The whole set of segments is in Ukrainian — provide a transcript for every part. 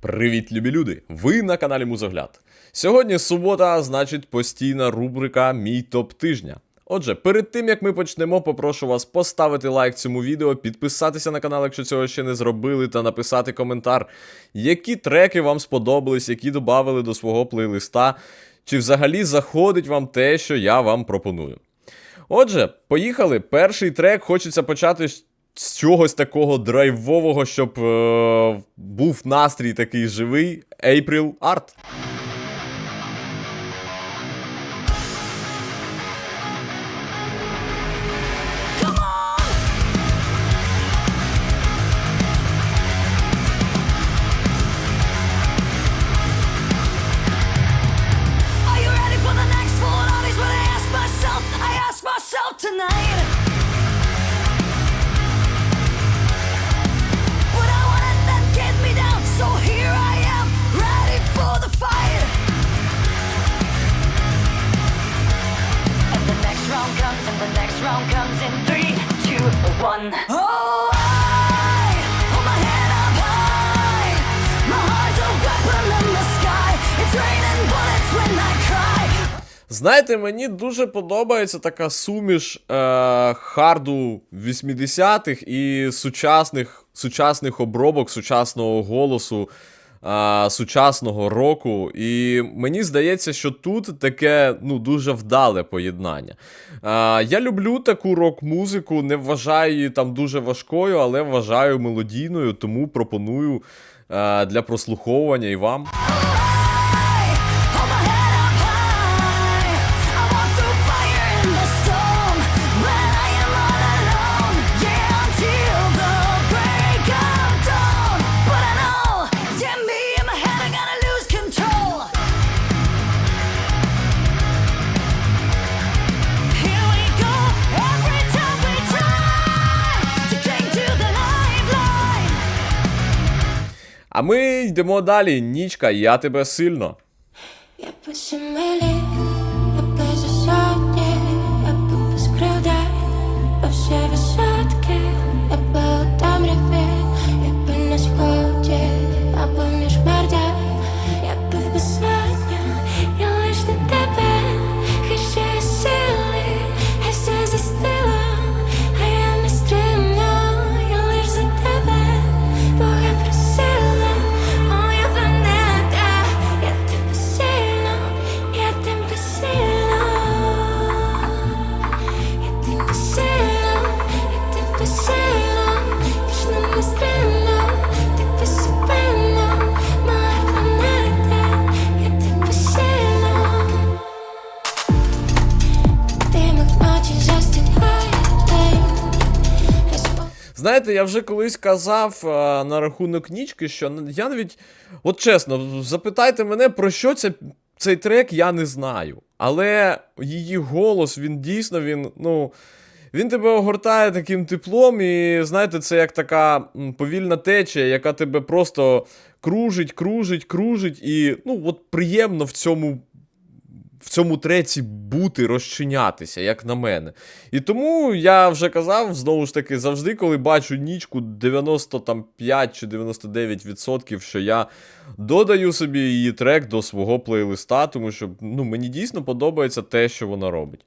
Привіт, любі люди! Ви на каналі Музогляд. Сьогодні субота, значить постійна рубрика Мій топ тижня. Отже, перед тим як ми почнемо, попрошу вас поставити лайк цьому відео, підписатися на канал, якщо цього ще не зробили, та написати коментар, які треки вам сподобались, які додали до свого плейлиста, чи взагалі заходить вам те, що я вам пропоную. Отже, поїхали. Перший трек хочеться почати з- чогось такого драйвового, щоб е, був настрій такий живий. April Art. Знаєте, мені дуже подобається така суміш е, харду 80-х і сучасних, сучасних обробок, сучасного голосу, е, сучасного року. І мені здається, що тут таке ну, дуже вдале поєднання. Е, я люблю таку рок-музику, не вважаю її там дуже важкою, але вважаю мелодійною, тому пропоную е, для прослуховування і вам. А ми йдемо далі. Нічка, я тебе сильно. Я Знаєте, я вже колись казав е, на рахунок нічки, що я навіть, от чесно, запитайте мене, про що це, цей трек, я не знаю. Але її голос, він дійсно, він, ну. Він тебе огортає таким теплом, і знаєте, це як така повільна течія, яка тебе просто кружить, кружить, кружить, і ну, от приємно в цьому в цьому треці бути, розчинятися, як на мене. І тому я вже казав, знову ж таки, завжди, коли бачу нічку 95 чи 99%, що я додаю собі її трек до свого плейлиста, тому що ну, мені дійсно подобається те, що вона робить.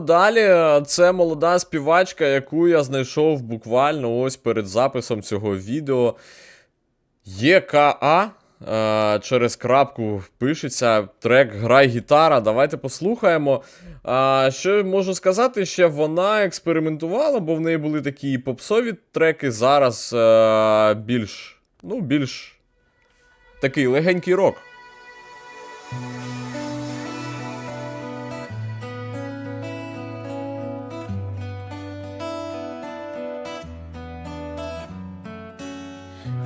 Далі. Це молода співачка, яку я знайшов буквально ось перед записом цього відео. ЄКА. е, Через крапку пишеться трек Грай гітара. Давайте послухаємо. Що можу сказати, ще вона експериментувала, бо в неї були такі попсові треки. Зараз е, більш, ну, більш такий легенький рок.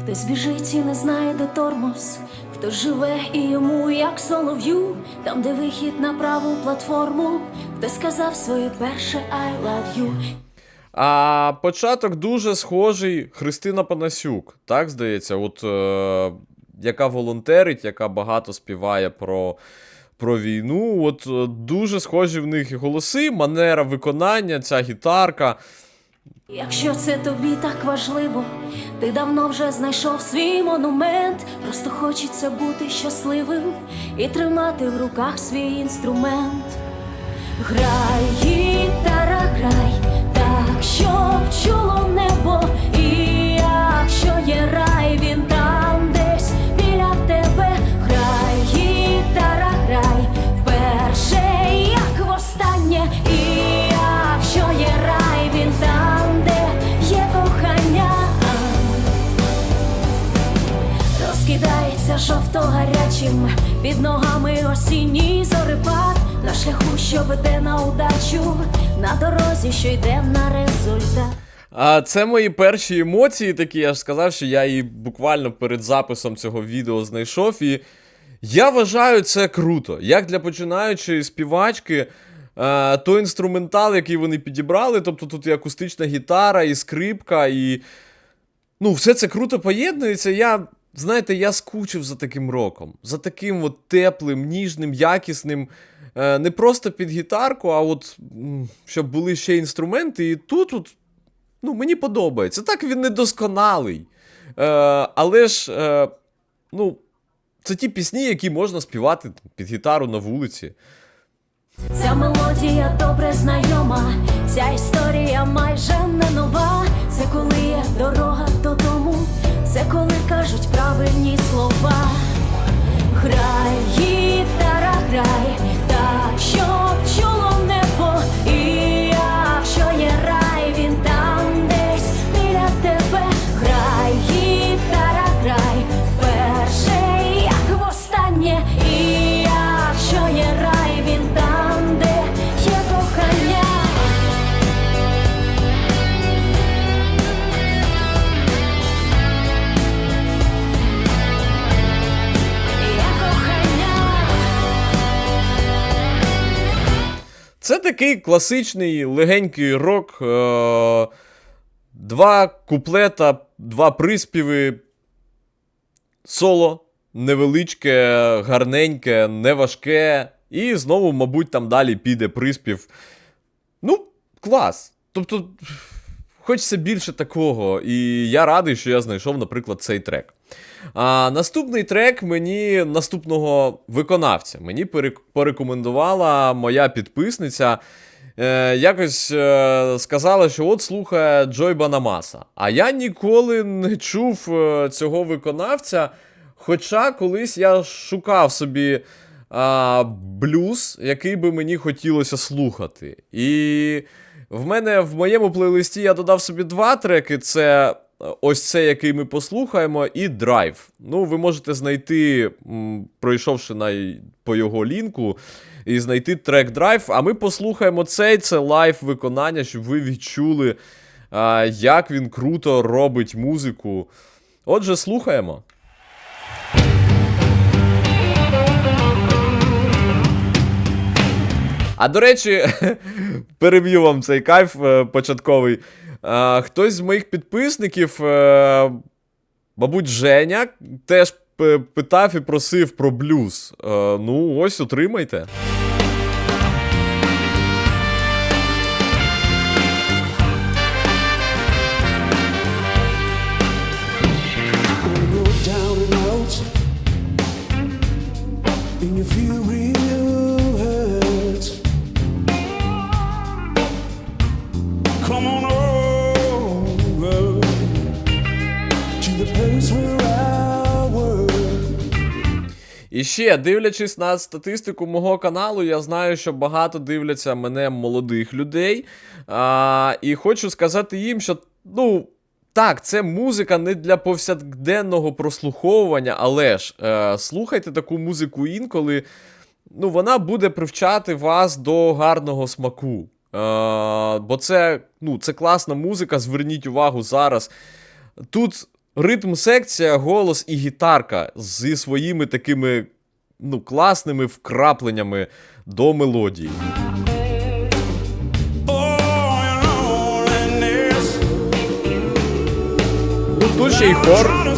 Хтось біжить і не знає, де тормоз, хто живе і йому, як солов'ю, там, де вихід на праву платформу, хтось сказав своє перше I love you. А початок дуже схожий Христина Панасюк, так здається, от е, яка волонтерить, яка багато співає про, про війну. От е, дуже схожі в них і голоси, манера виконання, ця гітарка. Якщо це тобі так важливо, ти давно вже знайшов свій монумент. Просто хочеться бути щасливим і тримати в руках свій інструмент. Грай, гітара, грай, так, щоб чуло небо, Розкидається жовто гарячим під ногами осінній зорепад на шляху, що веде на удачу, на дорозі, що йде на результат. А це мої перші емоції такі. Я ж сказав, що я її буквально перед записом цього відео знайшов. І я вважаю це круто. Як для починаючої співачки, е, той інструментал, який вони підібрали, тобто тут і акустична гітара, і скрипка, і. Ну, все це круто поєднується. Я, знаєте, я скучив за таким роком, за таким от теплим, ніжним, якісним. Е, не просто під гітарку, а от щоб були ще інструменти. І тут, от, ну, мені подобається. Так він недосконалий. Е, але ж, е, ну, це ті пісні, які можна співати під гітару на вулиці. Ця мелодія добре знайома, ця історія майже не нова. Це коли є дорога додому, це коли кажуть правильні слова. Грай, Це такий класичний легенький рок. Е- два куплета, два приспіви. Соло невеличке, гарненьке, неважке. І знову, мабуть, там далі піде приспів. Ну, клас. Тобто, хочеться більше такого. І я радий, що я знайшов, наприклад, цей трек. А наступний трек мені наступного виконавця мені порекомендувала моя підписниця. Е, якось е, сказала, що от слухає Джой Банамаса. А я ніколи не чув е, цього виконавця. Хоча колись я шукав собі а, блюз, який би мені хотілося слухати. І в мене в моєму плейлисті я додав собі два треки: це ось цей, який ми послухаємо, і драйв. Ну, ви можете знайти, пройшовши на, по його лінку, і знайти трек драйв. А ми послухаємо цей, це лайв виконання, щоб ви відчули, як він круто робить музику. Отже, слухаємо. А до речі, переб'ю вам цей кайф е, початковий. Е, хтось з моїх підписників, е, мабуть, Женя, теж питав і просив про блюз. Е, ну, ось отримайте. You І ще, дивлячись на статистику мого каналу, я знаю, що багато дивляться мене молодих людей. А, і хочу сказати їм, що, ну. Так, це музика не для повсякденного прослуховування, але ж е, слухайте таку музику інколи. Ну, вона буде привчати вас до гарного смаку. Е, бо це, ну, це класна музика, зверніть увагу зараз. Тут Ритм секція, голос і гітарка зі своїми такими ну, класними вкрапленнями до мелодії. Тут ще й хор.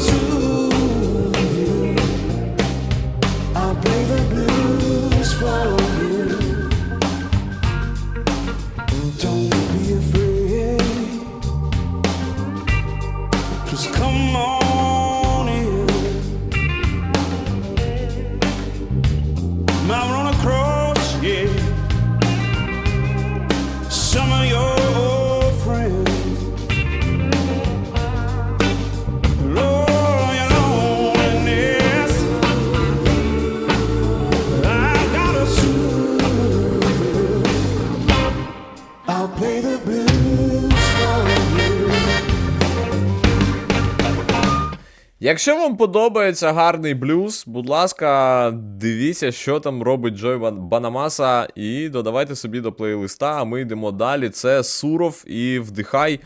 Якщо вам подобається гарний блюз, будь ласка, дивіться, що там робить Джой Банамаса, і додавайте собі до плейлиста, а ми йдемо далі. Це Суров і Вдихай.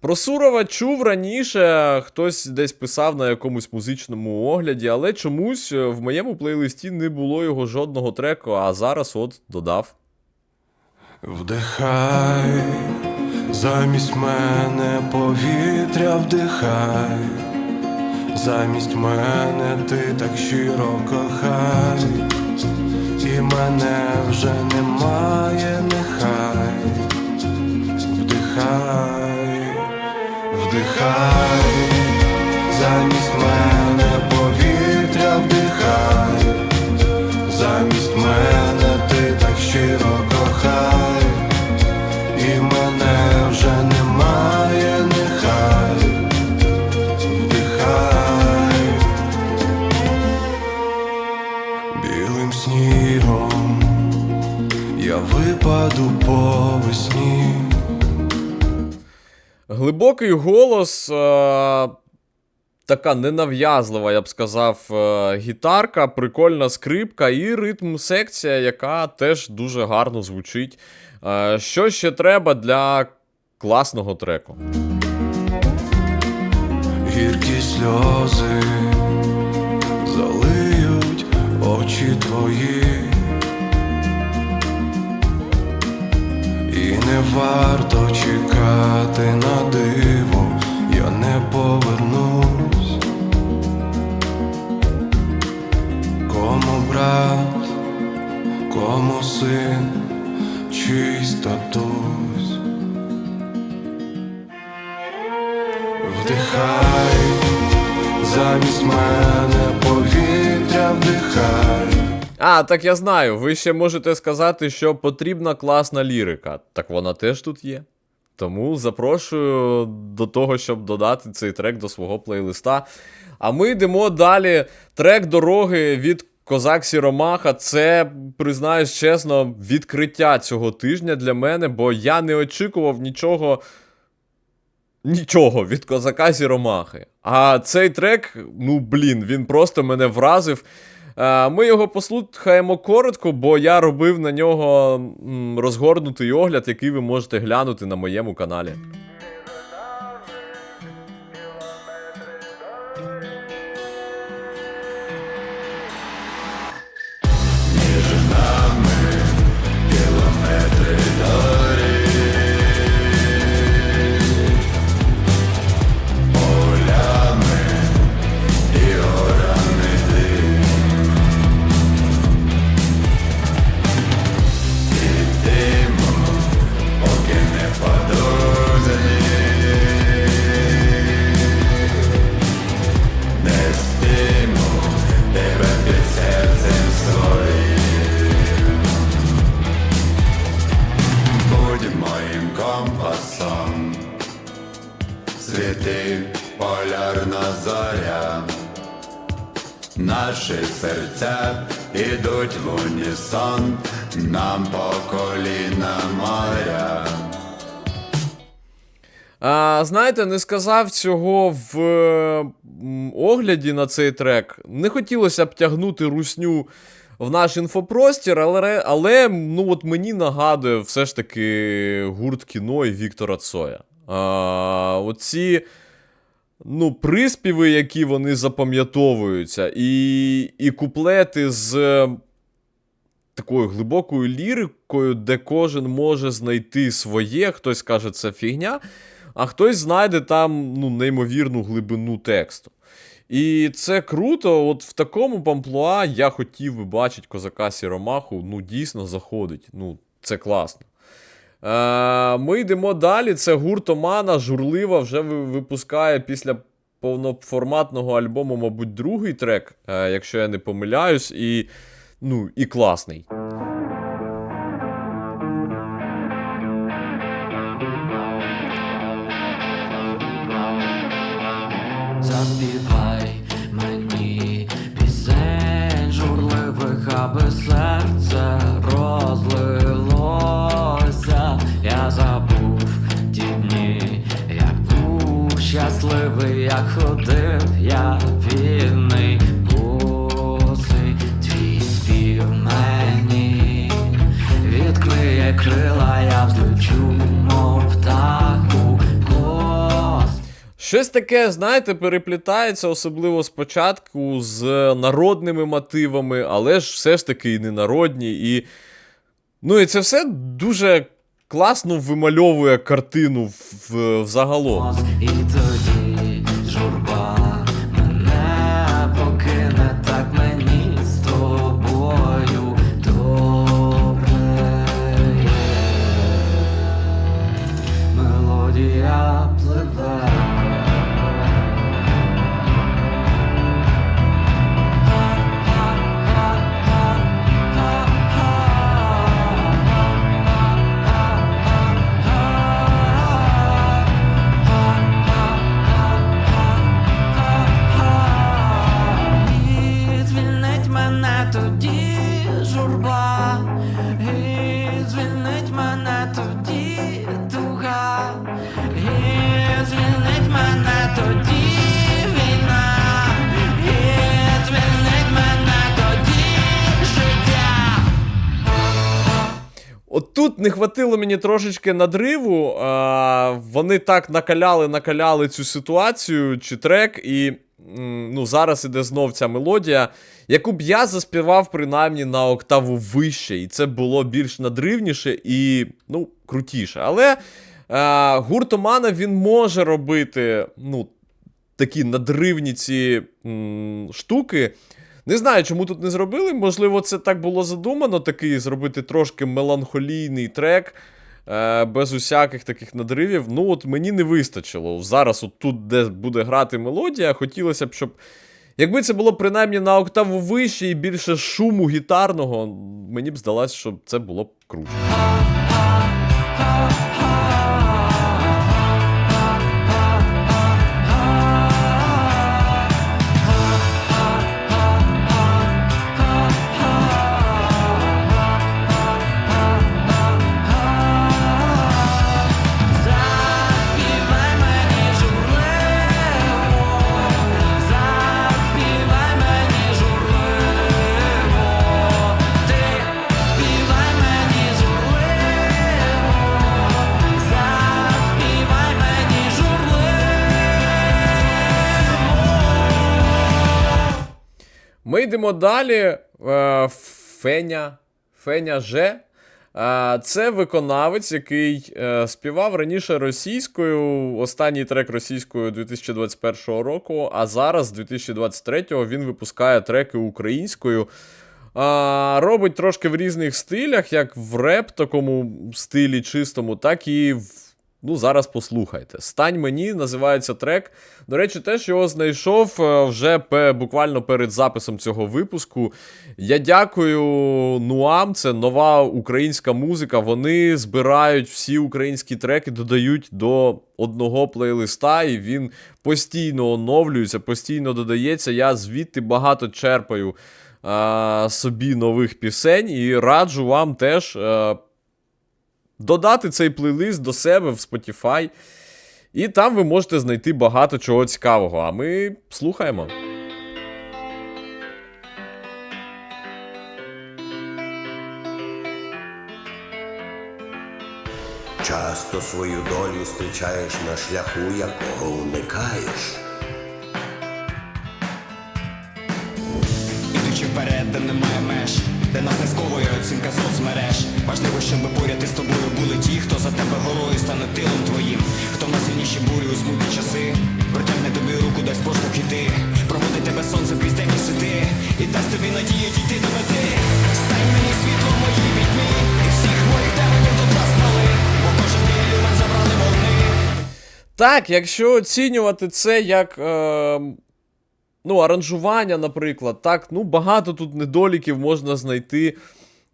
Про Сурова чув раніше, хтось десь писав на якомусь музичному огляді, але чомусь е, в моєму плейлисті не було його жодного треку, а зараз от додав. Вдихай, замість мене повітря вдихай, замість мене ти так щиро кохай, і мене вже немає, нехай. Вдихай, вдихай, замість мене повітря вдихай. Глибокий голос, е- така ненав'язлива, я б сказав, е- гітарка, прикольна скрипка і ритм секція, яка теж дуже гарно звучить. Е- що ще треба для класного треку? Гіркі сльози залиють очі твої, не варто чекати на диво, я не повернусь. Кому брат, кому син, чийсь татусь. Вдихай, замість мене повітря вдихай. А, так я знаю. Ви ще можете сказати, що потрібна класна лірика. Так вона теж тут є. Тому запрошую до того, щоб додати цей трек до свого плейлиста. А ми йдемо далі. Трек дороги від Козак Сіромаха. Це, признаюсь чесно, відкриття цього тижня для мене, бо я не очікував нічого. Нічого від козака Сіромахи. А цей трек, ну блін, він просто мене вразив. Е, Ми його послухаємо коротко, бо я робив на нього розгорнутий огляд, який ви можете глянути на моєму каналі. А, знаєте, не сказав цього в огляді на цей трек. Не хотілося б тягнути русню в наш інфопростір, але, але ну, от мені нагадує все ж таки гурт кіно і Віктора Цоя. А, оці ну, приспіви, які вони запам'ятовуються, і, і куплети з такою глибокою лірикою, де кожен може знайти своє, хтось каже, це фігня, а хтось знайде там ну, неймовірну глибину тексту. І це круто, от в такому памплуа я хотів би бачити козака Сіромаху, ну дійсно заходить. Ну, це класно. Е, ми йдемо далі. Це гурт Омана, журлива, вже випускає після повноформатного альбому, мабуть, другий трек, е, якщо я не помиляюсь, і, ну, і класний. Щось таке, знаєте, переплітається, особливо спочатку з народними мотивами, але ж все ж таки і ненародні. І... Ну і це все дуже класно вимальовує картину взагалом. От тут не хватило мені трошечки надриву. А, вони так накаляли, накаляли цю ситуацію чи трек, і ну, зараз іде знов ця мелодія, яку б я заспівав принаймні на октаву вище, і це було більш надривніше і ну, крутіше. Але а, гурт Омана він може робити ну, такі надривні ці м, штуки. Не знаю, чому тут не зробили. Можливо, це так було задумано, такий зробити трошки меланхолійний трек. Е, без усяких таких надривів. Ну, от мені не вистачило. Зараз, от тут, де буде грати мелодія, хотілося б, щоб. Якби це було принаймні на октаву вище і більше шуму гітарного, мені б здалося, що це було б круто. Ми йдемо далі. Е, Феня. Феня Ж. Е, Це виконавець, який е, співав раніше російською. Останній трек російською 2021 року, а зараз, 2023-го, він випускає треки українською. Робить трошки в різних стилях, як в реп такому стилі чистому, так і в. Ну, зараз послухайте. Стань мені називається трек. До речі, теж його знайшов е, вже буквально перед записом цього випуску. Я дякую Нуам, це нова українська музика. Вони збирають всі українські треки, додають до одного плейлиста, і він постійно оновлюється, постійно додається. Я звідти багато черпаю а, собі нових пісень і раджу вам теж. е, додати цей плейлист до себе в Spotify. І там ви можете знайти багато чого цікавого. А ми слухаємо. Часто свою долю зустрічаєш на шляху, якого уникаєш. Ідучи вперед, де немає меж, де нас не сковує оцінка соцмереж. Важливо, щоб поряд із тобою були ті, хто за тебе горою стане тилом твоїм, хто в найсильніші бурі у смутні часи, протягне тобі руку, дасть поштовх іти, проводить тебе сонце крізь темні сити, і дасть тобі надію дійти до мети. Стань мені світлом в моїй пітьмі, і всіх моїх демонів два спали, бо кожен мій люмен забрали вони. Так, якщо оцінювати це як. Е, ну, аранжування, наприклад, так, ну, багато тут недоліків можна знайти.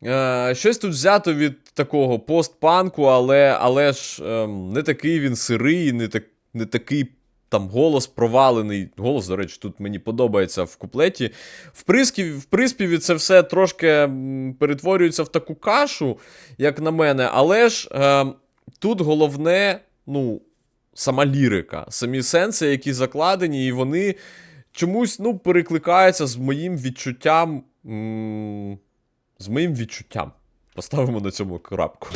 Е, щось тут взято від такого постпанку, але, але ж е, не такий він сирий, не, так, не такий там голос провалений. Голос, до речі, тут мені подобається в куплеті. В, приспіві, в приспіві це все трошки перетворюється в таку кашу, як на мене, але ж е, тут головне, ну, сама лірика, самі сенси, які закладені, і вони чомусь ну, перекликаються з моїм відчуттям. м, з моїм відчуттям. Поставимо на цьому крапку.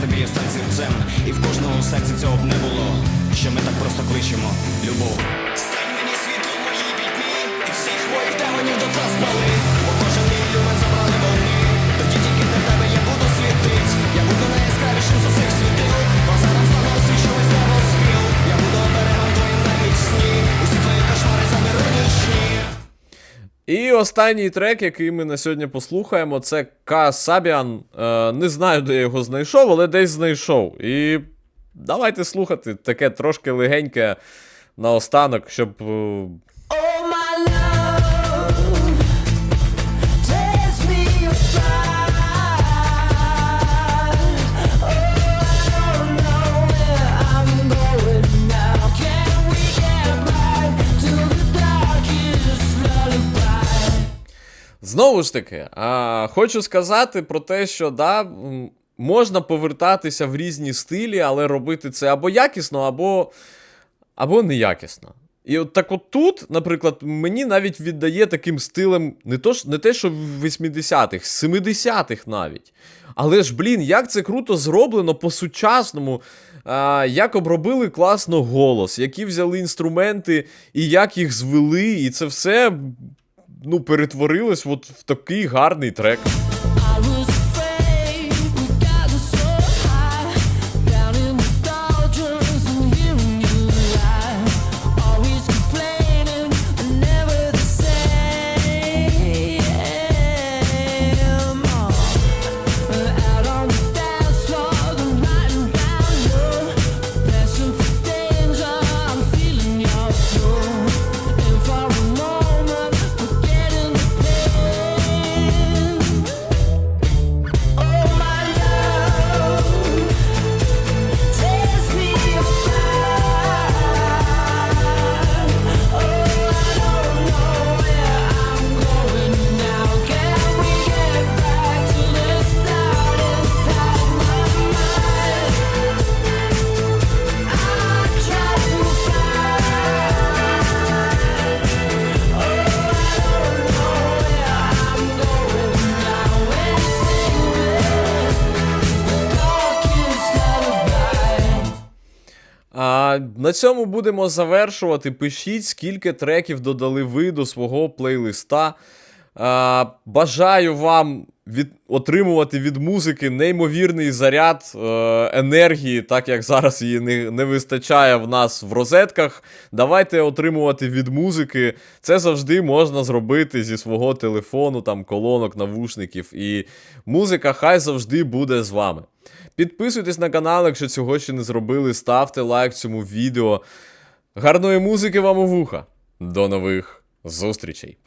Не біє стань серцем. І в кожного серці цього б не було. Що ми так просто кличемо любов. Стань мені світло моїй пітьмі, і всіх моїх демонів до нас спали. І останній трек, який ми на сьогодні послухаємо, це Ка Сабіан. Е, не знаю, де я його знайшов, але десь знайшов. І давайте слухати таке трошки легеньке наостанок, щоб. Знову ж таки, а, хочу сказати про те, що да, можна повертатися в різні стилі, але робити це або якісно, або, або неякісно. І от так от тут, наприклад, мені навіть віддає таким стилем не, то, не те, що в 80-х, 70-х навіть. Але ж, блін, як це круто зроблено по-сучасному. А, як обробили класно голос, які взяли інструменти і як їх звели, і це все ну, перетворилось от в такий гарний трек. На цьому будемо завершувати. Пишіть, скільки треків додали ви до свого плейлиста. Бажаю вам від, отримувати від музики неймовірний заряд е, енергії, так як зараз її не, не вистачає в нас в розетках. Давайте отримувати від музики. Це завжди можна зробити зі свого телефону, там колонок, навушників. І музика хай завжди буде з вами. Підписуйтесь на канал, якщо цього ще не зробили. Ставте лайк цьому відео. Гарної музики вам у вуха. До нових зустрічей!